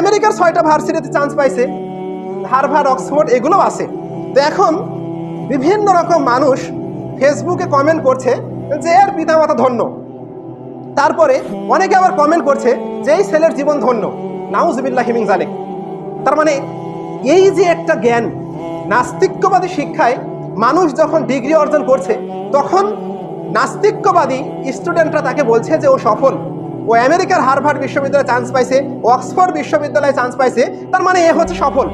আমেরিকার ছয়টা ভার্সিটিতে চান্স পাইছে, হারভার্ড, অক্সফোর্ড এগুলো আছে। তো এখন বিভিন্ন রকম মানুষ ফেসবুকে কমেন্ট করছে যে এর পিতামাতা ধন্য। তারপরে অনেকে আবার কমেন্ট করছে যে এই ছেলের জীবন ধন্য। নাউজবিল্লাহ হিমিং জালেক তার মানে এই যে একটা জ্ঞান, নাস্তিক্যবাদী শিক্ষায় মানুষ যখন ডিগ্রি অর্জন করছে, তখন নাস্তিক্যবাদী স্টুডেন্টরা তাকে বলছে যে ও সফল। ও আমেরিকার হারভার্ড বিশ্ববিদ্যালয়ে চান্স পাইছে, অক্সফোর্ড বিশ্ববিদ্যালয়ে চান্স পাইছে, তার মানে এ হচ্ছে সফল।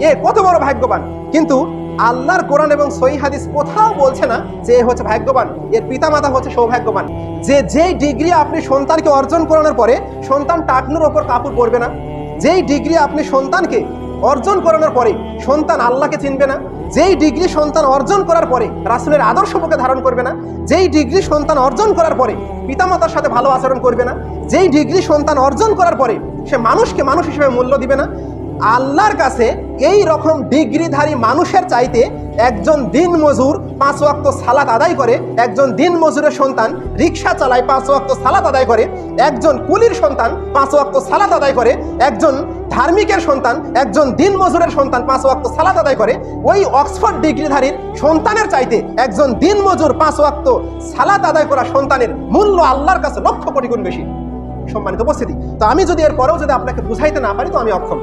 এ কত বড় ভাগ্যবান। কিন্তু আল্লাহর কোরআন এবং সই হাদিস কোথাও বলছে না যে এ হচ্ছে ভাগ্যবান। এর পিতামাতা হচ্ছে সৌভাগ্যবান। যে যেই ডিগ্রি আপনি সন্তানকে অর্জন করানোর পরে সন্তান টাকনুর ওপর কাপড় পরবে না। যেই ডিগ্রি আপনি সন্তানকে অর্জন করানোর পরে সন্তান আল্লাহকে চিনবে না, যেই ডিগ্রি সন্তান অর্জন করার পরে রাসুলের আদর্শ বুকে ধারণ করবে না, যেই ডিগ্রি সন্তান অর্জন করার পরে পিতামাতার সাথে ভালো আচরণ করবে না, যেই ডিগ্রি সন্তান অর্জন করার পরে সে মানুষকে মানুষ হিসেবে মূল্য দিবে না। আল্লাহর কাছে এই রকম ডিগ্রিধারী মানুষের চাইতে একজন দিন মজুর পাঁচ ওয়াক্ত সালাত আদায় করে, একজন দিন মজুরের সন্তান রিক্সা চালায় পাঁচ ওয়াক্ত সালাত আদায় করে, একজন কুলির সন্তান পাঁচ ওয়াক্ত সালাত আদায় করে, একজন ধার্মিকের সন্তান, একজন দিন মজুরের সন্তান পাঁচ ওয়াক্ত সালাদ আদায় করে, ওই অক্সফোর্ড ডিগ্রিধারীর সন্তানের চাইতে একজন দিন মজুর পাঁচ ওয়াক্ত সালাদ আদায় করা সন্তানের মূল্য আল্লাহর কাছে লক্ষ কোটি গুণ বেশি। সম্মানিত উপস্থিতি। তো আমি যদি এর পরেও যদি আপনাকে বুঝাইতে না পারি, তো আমি অক্ষম।